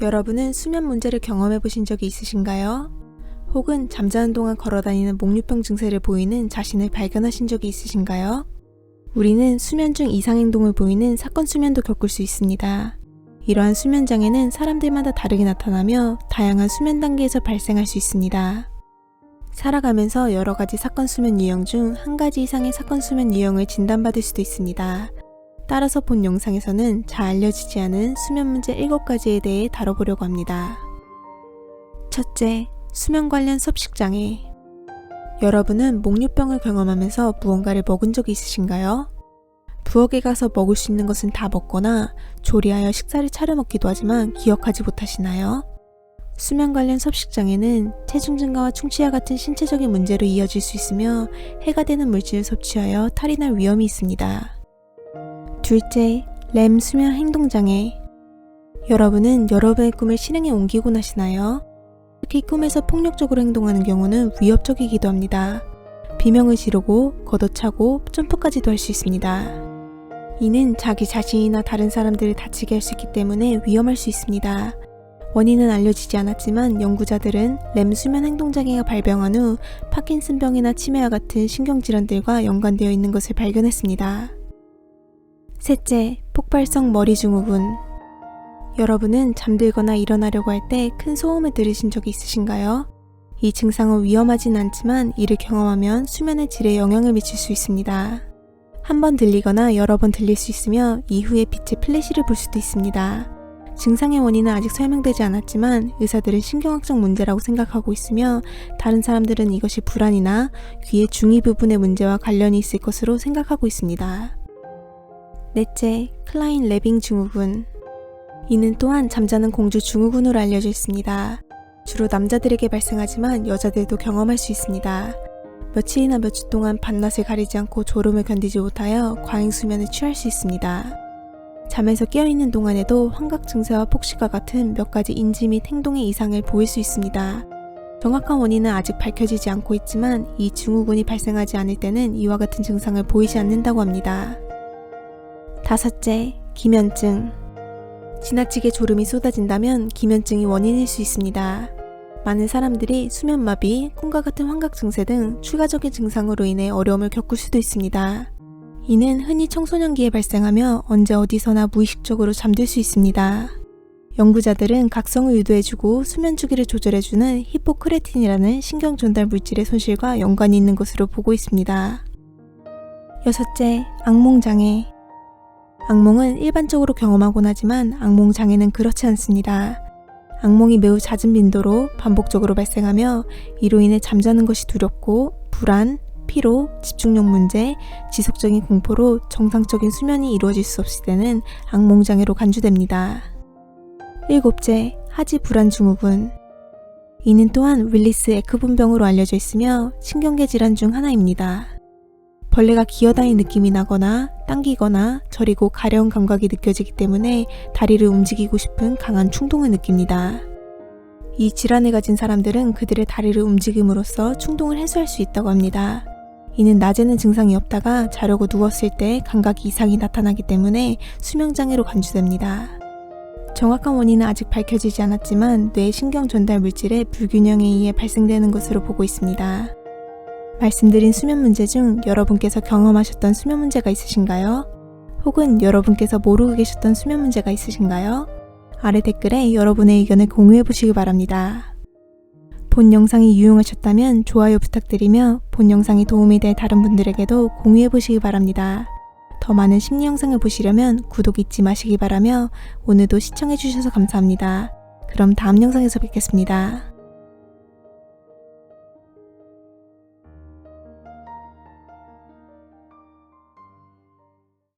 여러분은 수면 문제를 경험해 보신 적이 있으신가요? 혹은 잠자는 동안 걸어다니는 목류병 증세를 보이는 자신을 발견하신 적이 있으신가요? 우리는 수면 중 이상 행동을 보이는 사건 수면도 겪을 수 있습니다. 이러한 수면 장애는 사람들마다 다르게 나타나며 다양한 수면 단계에서 발생할 수 있습니다. 살아가면서 여러 가지 사건 수면 유형 중 한 가지 이상의 사건 수면 유형을 진단받을 수도 있습니다. 따라서 본 영상에서는 잘 알려지지 않은 수면 문제 7가지에 대해 다뤄보려고 합니다. 첫째, 수면 관련 섭식 장애. 여러분은 목류병을 경험하면서 무언가를 먹은 적이 있으신가요? 부엌에 가서 먹을 수 있는 것은 다 먹거나 조리하여 식사를 차려 먹기도 하지만 기억하지 못하시나요? 수면 관련 섭식 장애는 체중 증가와 충치와 같은 신체적인 문제로 이어질 수 있으며 해가 되는 물질을 섭취하여 탈이 날 위험이 있습니다. 둘째, 렘 수면 행동 장애. 여러분은 여러분의 꿈을 실행에 옮기곤 하시나요? 특히 꿈에서 폭력적으로 행동하는 경우는 위협적이기도 합니다. 비명을 지르고 걷어차고 점프까지도 할 수 있습니다. 이는 자기 자신이나 다른 사람들을 다치게 할 수 있기 때문에 위험할 수 있습니다. 원인은 알려지지 않았지만 연구자들은 렘 수면 행동 장애가 발병한 후 파킨슨병이나 치매와 같은 신경질환들과 연관되어 있는 것을 발견했습니다. 셋째, 폭발성 머리 증후군. 여러분은 잠들거나 일어나려고 할 때 큰 소음을 들으신 적이 있으신가요? 이 증상은 위험하진 않지만 이를 경험하면 수면의 질에 영향을 미칠 수 있습니다. 한 번 들리거나 여러 번 들릴 수 있으며 이후에 빛의 플래시를 볼 수도 있습니다. 증상의 원인은 아직 설명되지 않았지만 의사들은 신경학적 문제라고 생각하고 있으며 다른 사람들은 이것이 불안이나 귀의 중위 부분의 문제와 관련이 있을 것으로 생각하고 있습니다. 넷째, 클라인 레빙 증후군. 이는 또한 잠자는 공주 증후군으로 알려져 있습니다. 주로 남자들에게 발생하지만 여자들도 경험할 수 있습니다. 며칠이나 몇 주 동안 밤낮을 가리지 않고 졸음을 견디지 못하여 과잉 수면에 취할 수 있습니다. 잠에서 깨어있는 동안에도 환각 증세와 폭식과 같은 몇 가지 인지 및 행동의 이상을 보일 수 있습니다. 정확한 원인은 아직 밝혀지지 않고 있지만 이 증후군이 발생하지 않을 때는 이와 같은 증상을 보이지 않는다고 합니다. 다섯째, 기면증. 지나치게 졸음이 쏟아진다면 기면증이 원인일 수 있습니다. 많은 사람들이 수면마비, 꿈과 같은 환각 증세 등 추가적인 증상으로 인해 어려움을 겪을 수도 있습니다. 이는 흔히 청소년기에 발생하며 언제 어디서나 무의식적으로 잠들 수 있습니다. 연구자들은 각성을 유도해주고 수면 주기를 조절해주는 히포크레틴이라는 신경 전달 물질의 손실과 연관이 있는 것으로 보고 있습니다. 여섯째, 악몽 장애. 악몽은 일반적으로 경험하곤 하지만 악몽 장애는 그렇지 않습니다. 악몽이 매우 잦은 빈도로 반복적으로 발생하며 이로 인해 잠자는 것이 두렵고 불안, 피로, 집중력 문제, 지속적인 공포로 정상적인 수면이 이루어질 수 없을 때는 악몽 장애로 간주됩니다. 일곱째, 하지 불안 증후군. 이는 또한 윌리스 에크분병으로 알려져 있으며 신경계 질환 중 하나입니다. 벌레가 기어다니는 느낌이 나거나 당기거나 저리고 가려운 감각이 느껴지기 때문에 다리를 움직이고 싶은 강한 충동을 느낍니다. 이 질환을 가진 사람들은 그들의 다리를 움직임으로써 충동을 해소할 수 있다고 합니다. 이는 낮에는 증상이 없다가 자려고 누웠을 때 감각 이상이 나타나기 때문에 수명장애로 간주됩니다. 정확한 원인은 아직 밝혀지지 않았지만 뇌 신경 전달 물질의 불균형에 의해 발생되는 것으로 보고 있습니다. 말씀드린 수면 문제 중 여러분께서 경험하셨던 수면 문제가 있으신가요? 혹은 여러분께서 모르고 계셨던 수면 문제가 있으신가요? 아래 댓글에 여러분의 의견을 공유해 보시기 바랍니다. 본 영상이 유용하셨다면 좋아요 부탁드리며 본 영상이 도움이 될 다른 분들에게도 공유해 보시기 바랍니다. 더 많은 심리 영상을 보시려면 구독 잊지 마시기 바라며 오늘도 시청해 주셔서 감사합니다. 그럼 다음 영상에서 뵙겠습니다.